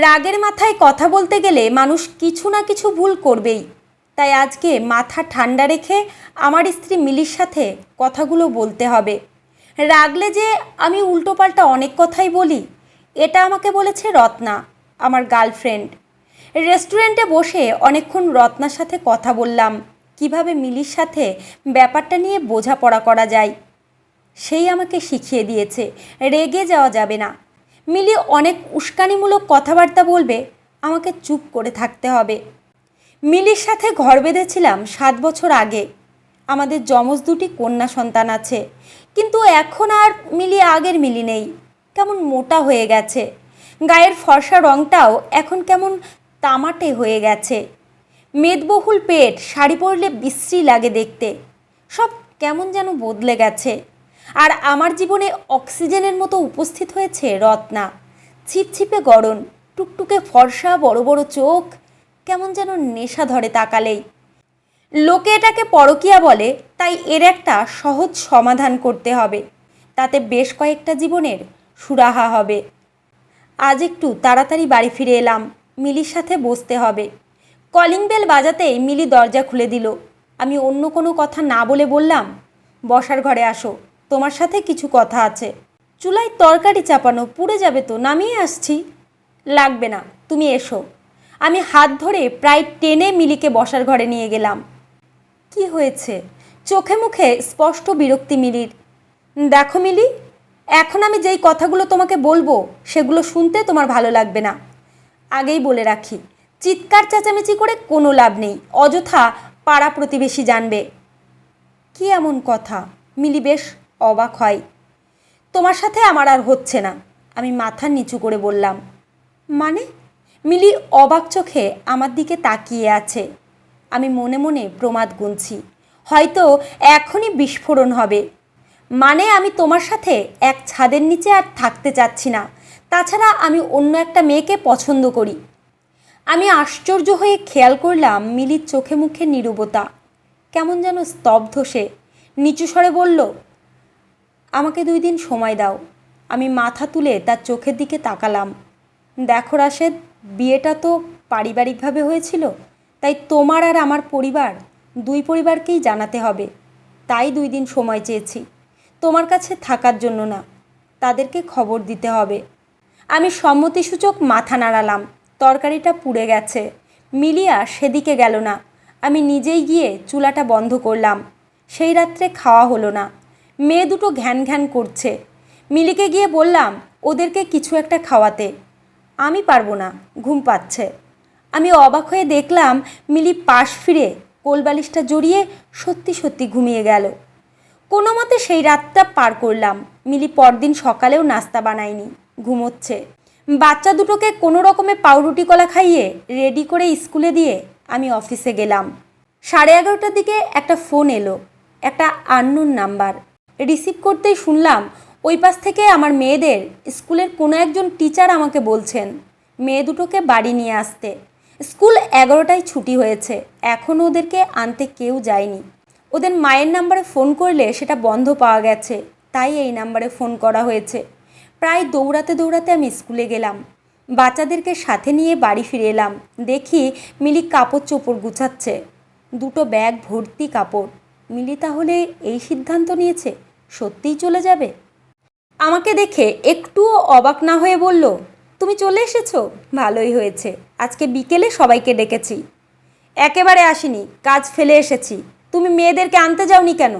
রাগের মাথায় কথা বলতে গেলে মানুষ কিছু না কিছু ভুল করবেই। তাই আজকে মাথা ঠান্ডা রেখে আমার স্ত্রী মিলির সাথে কথাগুলো বলতে হবে। রাগলে যে আমি উল্টোপাল্টা অনেক কথাই বলি, এটা আমাকে বলেছে রত্না, আমার গার্লফ্রেন্ড। রেস্টুরেন্টে বসে অনেকক্ষণ রত্নার সাথে কথা বললাম, কীভাবে মিলির সাথে ব্যাপারটা নিয়ে বোঝাপড়া করা যায়। সেই আমাকে শিখিয়ে দিয়েছে, রেগে যাওয়া যাবে না। মিলি অনেক উস্কানিমূলক কথাবার্তা বলবে, আমাকে চুপ করে থাকতে হবে। মিলির সাথে ঘর বেঁধেছিলাম সাত বছর আগে। আমাদের যমজ দুটি কন্যা সন্তান আছে। কিন্তু এখন আর মিলি আগের মিলি নেই। কেমন মোটা হয়ে গেছে। গায়ের ফর্সা রঙটাও এখন কেমন তামাটে হয়ে গেছে। মেদবহুল পেট, শাড়ি পরলে বিশ্রী লাগে দেখতে। সব কেমন যেন বদলে গেছে। আর আমার জীবনে অক্সিজেনের মতো উপস্থিত হয়েছে রত্না। ছিপছিপে গরম টুকটুকে ফর্সা বড় বড় চোখ, কেমন যেন নেশা ধরে তাকালেই। লোকে এটাকে পরকিয়া বলে, তাই এর একটা সহজ সমাধান করতে হবে। তাতে বেশ কয়েকটা জীবনের সুরাহা হবে। আজ একটু তাড়াতাড়ি বাড়ি ফিরে এলাম, মিলির সাথে বসতে হবে। কলিং বেল বাজাতেই মিলি দরজা খুলে দিল। আমি অন্য কোনো কথা না বলে বললাম, বসার ঘরে আসো। তোমার সাথে কিছু কথা আছে। চুলায় তরকারি চাপানো পুড়ে যাবে তো, নামিয়ে আসছি। লাগবে না, তুমি এসো। আমি হাত ধরে প্রায় টেনে মিলিকে বসার ঘরে নিয়ে গেলাম। কি হয়েছে? চোখে মুখে স্পষ্ট বিরক্তি মিলির। দেখো মিলি, এখন আমি যেই কথাগুলো তোমাকে বলব, সেগুলো শুনতে তোমার ভালো লাগবে না। আগেই বলে রাখি, চিৎকার চেঁচামেচি করে কোনো লাভ নেই, অযথা পাড়া প্রতিবেশী জানবে। কি এমন কথা? মিলি বেশ অবাক হয়। তোমার সাথে আমার আর হচ্ছে না, আমি মাথা নিচু করে বললাম। মানে? মিলি অবাক চোখে আমার দিকে তাকিয়ে আছে। আমি মনে মনে প্রমাদ গুনছি। হয়তো এখনই বিস্ফোরণ হবে। মানে আমি তোমার সাথে এক ছাদের নিচে আর থাকতে চাচ্ছি না। তাছাড়া আমি অন্য একটা মেয়েকে পছন্দ করি। আমি আশ্চর্য হয়ে খেয়াল করলাম মিলির চোখে মুখে নীরবতা। কেমন যেন স্তব্ধ সে। নিচু স্বরে বলল আমাকে দুই দিন সময় দাও। আমি মাথা তুলে তার চোখের দিকে তাকালাম। দেখো রাশেদ, বিয়েটা তো পারিবারিকভাবে হয়েছিল, তাই তোমার আর আমার পরিবার, দুই পরিবারকেই জানাতে হবে। তাই দুই দিন সময় চেয়েছি। তোমার কাছে থাকার জন্য না, তাদেরকে খবর দিতে হবে। আমি সম্মতিসূচক মাথা নাড়ালাম, তরকারিটা পুড়ে গেছে। মিলিয়া সেদিকে গেল না, আমি নিজেই গিয়ে চুলাটা বন্ধ করলাম। সেই রাত্রে খাওয়া হলো না। মেয়ে দুটো ঘ্যান ঘ্যান করছে। মিলিকে গিয়ে বললাম, ওদেরকে কিছু একটা খাওয়াতে। আমি পারব না, ঘুম পাচ্ছে। আমি অবাক হয়ে দেখলাম, মিলি পাশ ফিরে কোলবালিশটা জড়িয়ে সত্যি সত্যি ঘুমিয়ে গেল। কোনো মতে সেই রাতটা পার করলাম। মিলি পরদিন সকালেও নাস্তা বানায়নি, ঘুমোচ্ছে। বাচ্চা দুটোকে কোনো রকমে পাউরুটি কলা খাইয়ে রেডি করে স্কুলে দিয়ে আমি অফিসে গেলাম। সাড়ে এগারোটার দিকে একটা ফোন এলো, একটা আননোন নাম্বার। রিসিভ করতেই শুনলাম, ওই পাশ থেকে আমার মেয়েদের স্কুলের কোনো একজন টিচার আমাকে বলছেন, মেয়ে দুটোকে বাড়ি নিয়ে আসতে। স্কুল এগারোটায় ছুটি হয়েছে এখনও ওদেরকে আনতে কেউ যায়নি। ওদের মায়ের নাম্বারে ফোন করলে সেটা বন্ধ পাওয়া গেছে, তাই এই নাম্বারে ফোন করা হয়েছে। প্রায় দৌড়াতে দৌড়াতে আমি স্কুলে গেলাম। বাচ্চাদেরকে সাথে নিয়ে বাড়ি ফিরে এলাম। দেখি মিলি কাপড় চোপড় গুছাচ্ছে। দুটো ব্যাগ ভর্তি কাপড়। মিলি তাহলে এই সিদ্ধান্ত নিয়েছে? সত্যিই চলে যাবে? আমাকে দেখে একটুও অবাক না হয়ে বলল, তুমি চলে এসেছ? ভালোই হয়েছে। আজকে বিকেলে সবাইকে ডেকেছি। একেবারে আসিনি, কাজ ফেলে এসেছি। তুমি মেয়েদেরকে আনতে যাওনি কেন?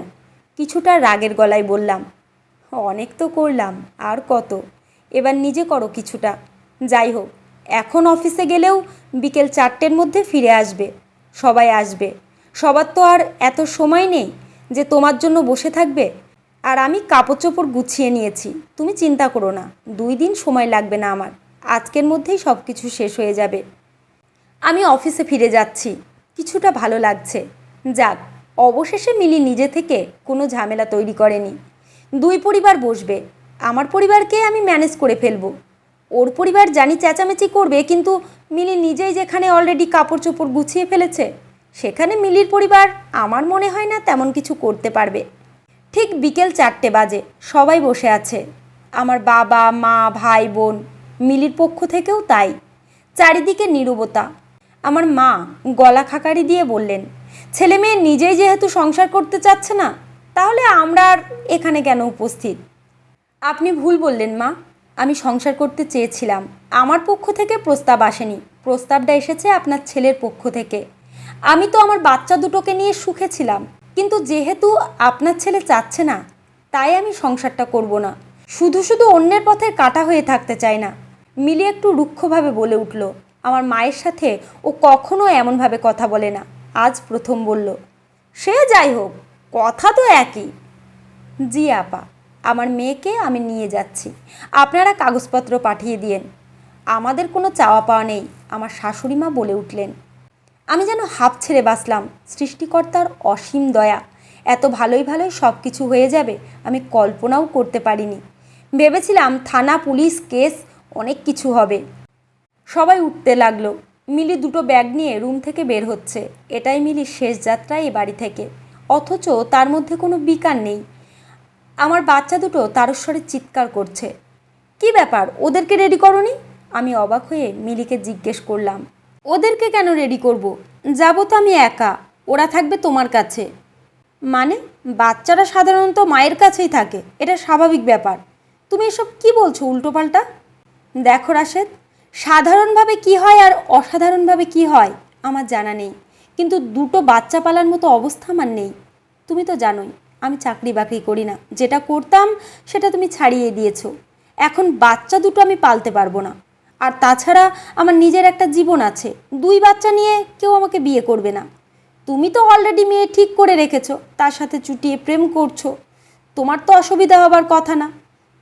কিছুটা রাগের গলায় বললাম, অনেক তো করলাম, আর কত? এবার নিজে করো কিছুটা। যাই হোক, এখন অফিসে গেলেও বিকেল চারটের মধ্যে ফিরে আসবে। সবাই আসবে। সবার তো আর এত সময় নেই যে তোমার জন্য বসে থাকবে। আর আমি কাপড় চোপড় গুছিয়ে নিয়েছি। তুমি চিন্তা করো না, দুই দিন সময় লাগবে না আমার। আজকের মধ্যেই সব কিছু শেষ হয়ে যাবে। আমি অফিসে ফিরে যাচ্ছি। কিছুটা ভালো লাগছে। যাক, অবশেষে মিলি নিজে থেকে কোনো ঝামেলা তৈরি করেনি। দুই পরিবার বসবে। আমার পরিবারকে আমি ম্যানেজ করে ফেলব। ওর পরিবার জানি চেঁচামেচি করবে, কিন্তু মিলি নিজেই যেখানে অলরেডি কাপড় চোপড় গুছিয়ে ফেলেছে, সেখানে মিলির পরিবার আমার মনে হয় না তেমন কিছু করতে পারবে। ঠিক বিকেল চারটে বাজে, সবাই বসে আছে। আমার বাবা, মা, ভাই, বোন, মিলির পক্ষ থেকেও তাই। চারিদিকে নীরবতা। আমার মা গলা খাকারি দিয়ে বললেন, ছেলে মেয়ে নিজেই যেহেতু সংসার করতে চাচ্ছে না, তাহলে আমরা আর এখানে কেন উপস্থিত? আপনি ভুল বললেন, মা। আমি সংসার করতে চেয়েছিলাম। আমার পক্ষ থেকে প্রস্তাব আসেনি। প্রস্তাবটা এসেছে আপনার ছেলের পক্ষ থেকে। আমি তো আমার বাচ্চা দুটোকে নিয়ে সুখে ছিলাম। কিন্তু যেহেতু আপনার ছেলে চাচ্ছে না, তাই আমি সংসারটা করব না। শুধু শুধু অন্যের পথে কাটা হয়ে থাকতে চাই না। মিলি একটু রুক্ষভাবে বলে উঠল, আমার মায়ের সাথে ও কখনো এমনভাবে কথা বলে না। আজ প্রথম বলল, সে যাই হোক, কথা তো একই। জি আপা, আমার মেয়েকে আমি নিয়ে যাচ্ছি। আপনারা কাগজপত্র পাঠিয়ে দিয়েন। আমাদের কোনো চাওয়া পাওয়া নেই, আমার শাশুড়ি মা বলে উঠলেন। আমি যেন হাফ ছেড়ে বাঁচলাম। সৃষ্টিকর্তার অসীম দয়া। এত ভালোই ভালোই সব কিছু হয়ে যাবে, আমি কল্পনাও করতে পারিনি। ভেবেছিলাম থানা, পুলিশ, কেস, অনেক কিছু হবে। সবাই উঠতে লাগল। মিলি দুটো ব্যাগ নিয়ে রুম থেকে বের হচ্ছে। এটাই মিলির শেষ যাত্রা এ বাড়ি থেকে। অথচ তার মধ্যে কোনো বিকার নেই। আমার বাচ্চা দুটো তারস্বরে চিৎকার করছে। কি ব্যাপার? ওদেরকে রেডি করনি? আমি অবাক হয়ে মিলিকে জিজ্ঞেস করলাম। ওদেরকে কেন রেডি করব? যাব তো আমি একা। ওরা থাকবে তোমার কাছে। মানে বাচ্চারা সাধারণত মায়ের কাছেই থাকে। এটা স্বাভাবিক ব্যাপার। তুমি এসব কি বলছো, উল্টোপাল্টা? দেখো রাশেদ, সাধারণভাবে কি হয় আর অসাধারণভাবে কি হয়, আমার জানা নেই। কিন্তু দুটো বাচ্চা পালার মতো অবস্থা আমার নেই। তুমি তো জানোই, আমি চাকরি বাকরি করি না। যেটা করতাম, সেটা তুমি ছাড়িয়ে দিয়েছ। এখন বাচ্চা দুটো আমি পালতে পারব না। আর তাছাড়া আমার নিজের একটা জীবন আছে। দুই বাচ্চা নিয়ে কেউ আমাকে বিয়ে করবে না। তুমি তো অলরেডি মেয়ে ঠিক করে রেখেছো, তার সাথে চুটিয়ে প্রেম করছ। তোমার তো অসুবিধা হবার কথা না।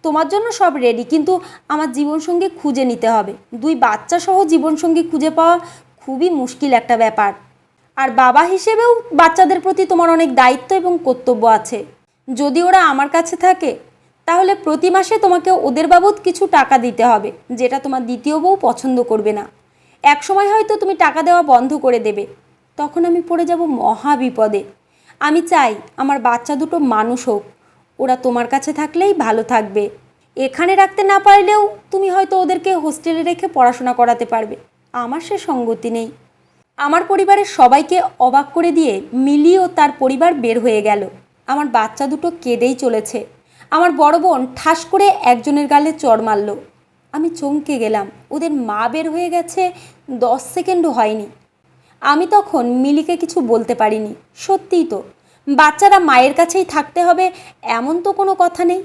তোমার জন্য সব রেডি কিন্তু আমার জীবনসঙ্গী খুঁজে নিতে হবে। দুই বাচ্চা সহ জীবনসঙ্গী খুঁজে পাওয়া খুবই মুশকিল একটা ব্যাপার। আর বাবা হিসেবেও বাচ্চাদের প্রতি তোমার অনেক দায়িত্ব এবং কর্তব্য আছে। যদি ওরা আমার কাছে থাকে তাহলে প্রতি মাসে তোমাকে ওদের বাবদ কিছু টাকা দিতে হবে, যেটা তোমার দ্বিতীয় বউ পছন্দ করবে না। এক সময় হয়তো তুমি টাকা দেওয়া বন্ধ করে দেবে। তখন আমি পড়ে যাব মহা বিপদে। আমি চাই আমার বাচ্চা দুটো মানুষ হোক, ওরা তোমার কাছে থাকলেই ভালো থাকবে। এখানে রাখতে না পারলেও তুমি হয়তো ওদেরকে হোস্টেলে রেখে পড়াশোনা করাতে পারবে। আমার সে সঙ্গতি নেই। আমার পরিবারের সবাইকে অবাক করে দিয়ে মিলি ও তার পরিবার বের হয়ে গেল। আমার বাচ্চা দুটো কেঁদেই চলেছে। আমার বড় বোন ঠাস করে একজনের গালে চড় মারল। আমি চমকে গেলাম। ওদের মা বের হয়ে গেছে, দশ সেকেন্ডও হয়নি। আমি তখন মিলিকে কিছু বলতে পারিনি, সত্যিই তো। বাচ্চারা মায়ের কাছেই থাকতে হবে, এমন তো কোনো কথা নেই।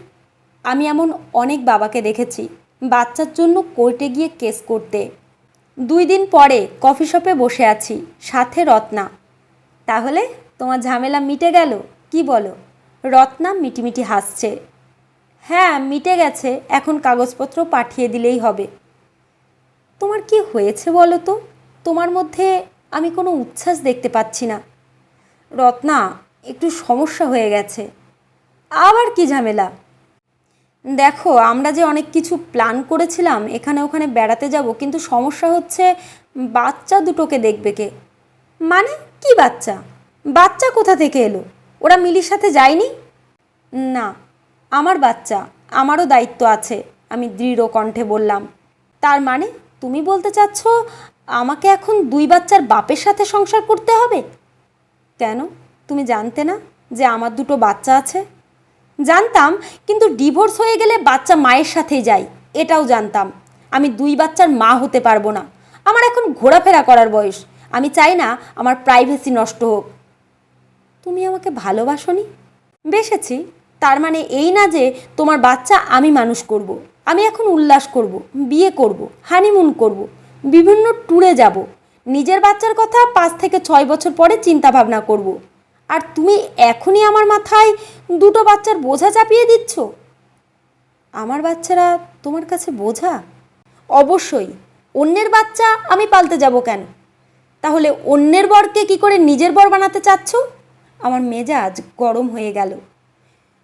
আমি এমন অনেক বাবাকে দেখেছি, বাচ্চার জন্য কোর্টে গিয়ে কেস করতে। দুই দিন পরে কফি শপে বসে আছি, সাথে রত্না। তাহলে তোমার ঝামেলা মিটে গেল, কি বলো? রত্না মিটিমিটি হাসছে। হ্যাঁ মিটে গেছে। এখন কাগজপত্র পাঠিয়ে দিলেই হবে। তোমার কি হয়েছে বলো তো? তোমার মধ্যে আমি কোনো উচ্ছ্বাস দেখতে পাচ্ছি না। রত্না, একটু সমস্যা হয়ে গেছে। আবার কি ঝামেলা? দেখো, আমরা যে অনেক কিছু প্ল্যান করেছিলাম, এখানে ওখানে বেড়াতে যাব, কিন্তু সমস্যা হচ্ছে বাচ্চা দুটোকে দেখবে কে? মানে কি বাচ্চা? বাচ্চা কোথা থেকে এলো? ওরা মিলির সাথে যায়নি? না আমার বাচ্চা, আমারও দায়িত্ব আছে, আমি দৃঢ় কণ্ঠে বললাম। তার মানে তুমি বলতে চাচ্ছ আমাকে এখন দুই বাচ্চার বাপের সাথে সংসার করতে হবে? কেন? তুমি জানতে না যে আমার দুটো বাচ্চা আছে? জানতাম, কিন্তু ডিভোর্স হয়ে গেলে বাচ্চা মায়ের সাথেই যায় এটাও জানতাম। আমি দুই বাচ্চার মা হতে পারব না। আমার এখন ঘোরাফেরা করার বয়স। আমি চাই না আমার প্রাইভেসি নষ্ট হোক। তুমি আমাকে ভালোবাসনি? বেসেছি। তার মানে এই না যে তোমার বাচ্চা আমি মানুষ করব। আমি এখন উল্লাস করব, বিয়ে করব, হানিমুন করব, বিভিন্ন ট্যুরে যাব। নিজের বাচ্চার কথা পাঁচ থেকে ছয় বছর পরে চিন্তা ভাবনা করব। আর তুমি এখনই আমার মাথায় দুটো বাচ্চার বোঝা চাপিয়ে দিচ্ছ? আমার বাচ্চারা তোমার কাছে বোঝা? অবশ্যই। অন্যের বাচ্চা আমি পালতে যাব কেন? তাহলে অন্যের বরকে কি করে নিজের বর বানাতে চাচ্ছ? আমার মেজাজ গরম হয়ে গেল।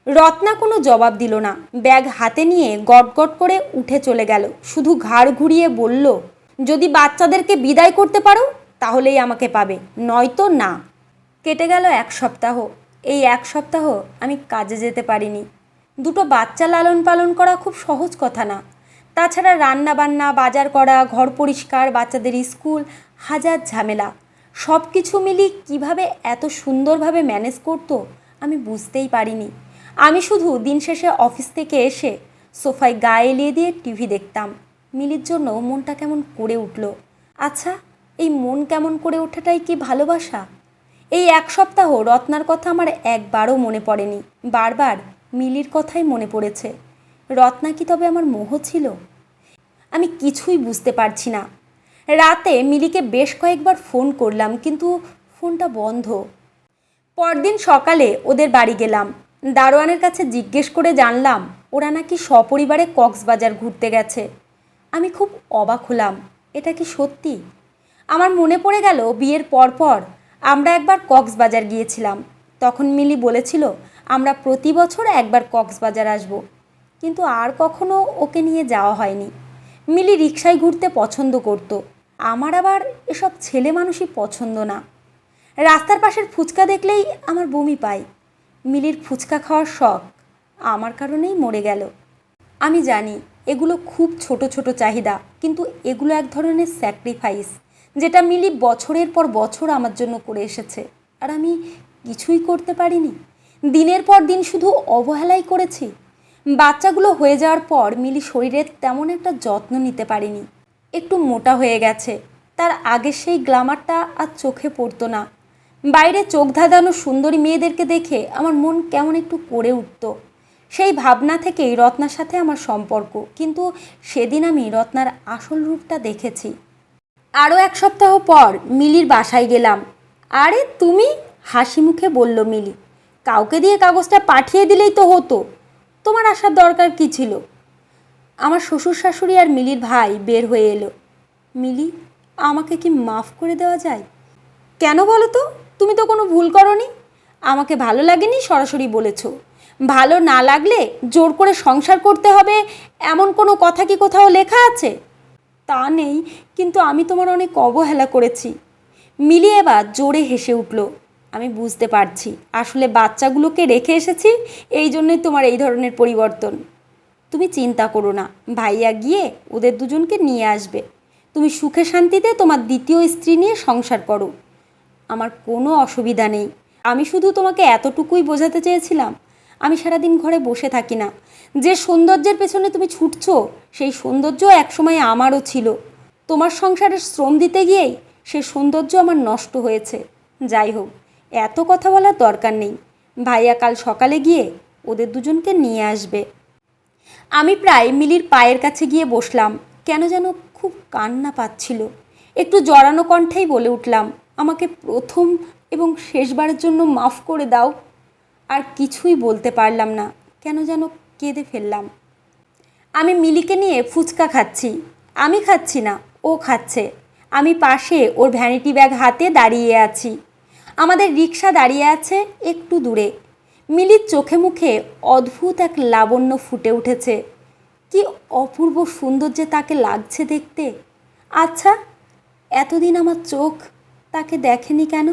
রত্না কোনো জবাব দিল না। ব্যাগ হাতে নিয়ে গটগট করে উঠে চলে গেল। শুধু ঘাড় ঘুরিয়ে বলল, যদি বাচ্চাদেরকে বিদায় করতে পারো, তাহলেই আমাকে পাবে। নয়তো না। কেটে গেল এক সপ্তাহ। এই এক সপ্তাহ আমি কাজে যেতে পারিনি। দুটো বাচ্চা লালন পালন করা খুব সহজ কথা না। তাছাড়া রান্না বান্না বাজার করা, ঘর পরিষ্কার, বাচ্চাদের স্কুল, হাজার ঝামেলা। সব কিছু মিলিয়ে কীভাবে এত সুন্দরভাবে ম্যানেজ করতো, আমি বুঝতেই পারিনি। আমি শুধু দিন শেষে অফিস থেকে এসে সোফায় গায়ে এলিয়ে দিয়ে টিভি দেখতাম। মিলির জন্য মনটা কেমন করে উঠল? আচ্ছা এই মন কেমন করে ওঠাটাই কি ভালোবাসা? এই এক সপ্তাহ রত্নার কথা আমার একবারও মনে পড়েনি। বারবার মিলির কথাই মনে পড়েছে। রত্না কি তবে আমার মোহ ছিল? আমি কিছুই বুঝতে পারছি না। রাতে মিলিকে বেশ কয়েকবার ফোন করলাম, কিন্তু ফোনটা বন্ধ। পরদিন সকালে ওদের বাড়ি গেলাম। দারোয়ানের কাছে জিজ্ঞেস করে জানলাম, ওরা নাকি সপরিবারে কক্সবাজার ঘুরতে গেছে। আমি খুব অবাক হলাম, এটা কি সত্যি? আমার মনে পড়ে গেল বিয়ের পরপর আমরা একবার কক্সবাজার গিয়েছিলাম। তখন মিলি বলেছিল, আমরা প্রতি বছর একবার কক্সবাজার আসব। কিন্তু আর কখনো ওকে নিয়ে যাওয়া হয়নি। মিলি রিক্সায় ঘুরতে পছন্দ করত, আমার আবার এসব ছেলে মানুষই পছন্দ না। রাস্তার পাশের ফুচকা দেখলেই আমার বমি পায়। মিলির ফুচকা খাওয়ার শখ আমার কারণেই মরে গেল। আমি জানি এগুলো খুব ছোট ছোট চাহিদা, কিন্তু এগুলো এক ধরনের স্যাক্রিফাইস, যেটা মিলি বছরের পর বছর আমার জন্য করে এসেছে। আর আমি কিছুই করতে পারিনি। দিনের পর দিন শুধু অবহেলাই করেছি। বাচ্চাগুলো হয়ে যাওয়ার পর মিলি শরীরের তেমন একটা যত্ন নিতে পারিনি। একটু মোটা হয়ে গেছে। তার আগে সেই গ্লামারটা আর চোখে পড়তো না। বাইরে চোখ ধাঁধানো সুন্দরী মেয়েদেরকে দেখে আমার মন কেমন একটু করে উঠতো। সেই ভাবনা থেকেই রত্নার সাথে আমার সম্পর্ক, কিন্তু সেদিন আমি রত্নার আসল রূপটা দেখেছি। আরও এক সপ্তাহ পর মিলির বাসায় গেলাম। আরে, তুমি? হাসি মুখে বলল মিলি। কাউকে দিয়ে কাগজটা পাঠিয়ে দিলেই তো হতো। তোমার আসার দরকার কি ছিল? আমার শ্বশুর শাশুড়ি আর মিলির ভাই বের হয়ে এলো। মিলি, আমাকে কি মাফ করে দেওয়া যায়? কেন বলো তো? তুমি তো কোনো ভুল করনি। আমাকে ভালো লাগেনি সরাসরি বলেছ। ভালো না লাগলে জোর করে সংসার করতে হবে, এমন কোনো কথা কি কোথাও লেখা আছে? তা নেই, কিন্তু আমি তোমার অনেক অবহেলা করেছি। মিলিয়ে এবার জোরে হেসে উঠল, আমি বুঝতে পারছি, আসলে বাচ্চাগুলোকে রেখে এসেছি, এই জন্যই তোমার এই ধরনের পরিবর্তন। তুমি চিন্তা করো না, ভাইয়া গিয়ে ওদের দুজনকে নিয়ে আসবে। তুমি সুখে শান্তিতে তোমার দ্বিতীয় স্ত্রী নিয়ে সংসার করো। আমার কোনো অসুবিধা নেই। আমি শুধু তোমাকে এতটুকুই বোঝাতে চেয়েছিলাম, আমি সারাদিন ঘরে বসে থাকি না। যে সৌন্দর্যের পেছনে তুমি ছুটছ, সেই সৌন্দর্য একসময় আমারও ছিল। তোমার সংসারের শ্রম দিতে গিয়েই সে সৌন্দর্য আমার নষ্ট হয়েছে। যাই হোক, এত কথা বলার দরকার নেই। ভাইয়া কাল সকালে গিয়ে ওদের দুজনকে নিয়ে আসবে। আমি প্রায় মিলির পায়ের কাছে গিয়ে বসলাম, কেন যেন খুব কান্না পাচ্ছিল। একটু জড়ানো কণ্ঠেই বলে উঠলাম আমাকে প্রথম এবং শেষবারের জন্য মাফ করে দাও। আর কিছুই বলতে পারলাম না। কেন যেন কেঁদে ফেললাম। আমি মিলিকে নিয়ে ফুচকা খাচ্ছি। আমি খাচ্ছি না, ও খাচ্ছে। আমি পাশে ওর ভ্যানিটি ব্যাগ হাতে দাঁড়িয়ে আছি। আমাদের রিক্সা দাঁড়িয়ে আছে একটু দূরে। মিলির চোখে মুখে অদ্ভুত এক লাবণ্য ফুটে উঠেছে। কি অপূর্ব সুন্দর যে তাকে লাগছে দেখতে। আচ্ছা এতদিন আমার চোখ তাকে দেখেনি কেন?